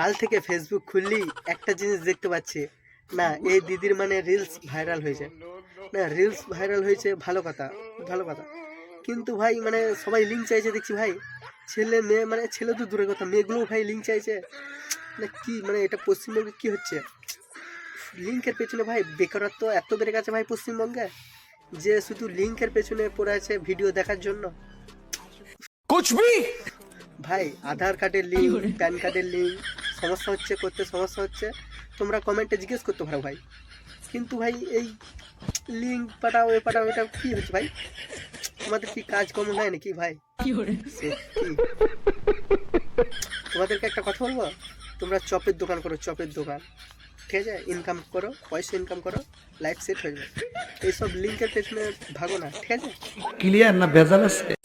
কাল থেকে ফেসবুক খুললি একটা জিনিস দেখতে পাচ্ছি। না এই দিদির মানে রিলস ভাইরাল হয়েছে। না রিলস ভাইরাল হয়েছে ভালো কথা ভালো কথা। কিন্তু ভাই মানে সবাই লিঙ্ক চাইছে দেখছি ভাই ছেলে মেয়ে মানে ছেলে তো দূরের কথা মেয়েগুলোও ভাই লিঙ্ক চাইছে। না কি মানে এটা পশ্চিমবঙ্গে কি হচ্ছে? লিঙ্কের পেছনে ভাই বেকারত্ব এত বেড়ে গেছে ভাই পশ্চিমবঙ্গে যে শুধু লিঙ্কের পেছনে পড়ে আছে ভিডিও দেখার জন্য। ভাই আধার কার্ডের লিঙ্ক প্যান কার্ডের লিঙ্ক সমস্যা হচ্ছে করতে সমস্যা হচ্ছে তোমরা কমেন্টে জিজ্ঞেস করতে পারো ভাই। কিন্তু ভাই এই লিঙ্ক পাঠাও এ পাঠাও এটা কি হচ্ছে ভাই? তোমাদের কি কাজ কম হয় নাকি ভাই? কি? তোমাদেরকে একটা কথা বলব? তোমরা চপের দোকান করো চপের দোকান। ঠিক আছে? ইনকাম করো পয়সা ইনকাম করো লাইফ সেট হয়ে যাবে। এইসব লিঙ্কের পেছনে ভাগো না ঠিক আছে? ক্লিয়ার না ভেজাল আছে?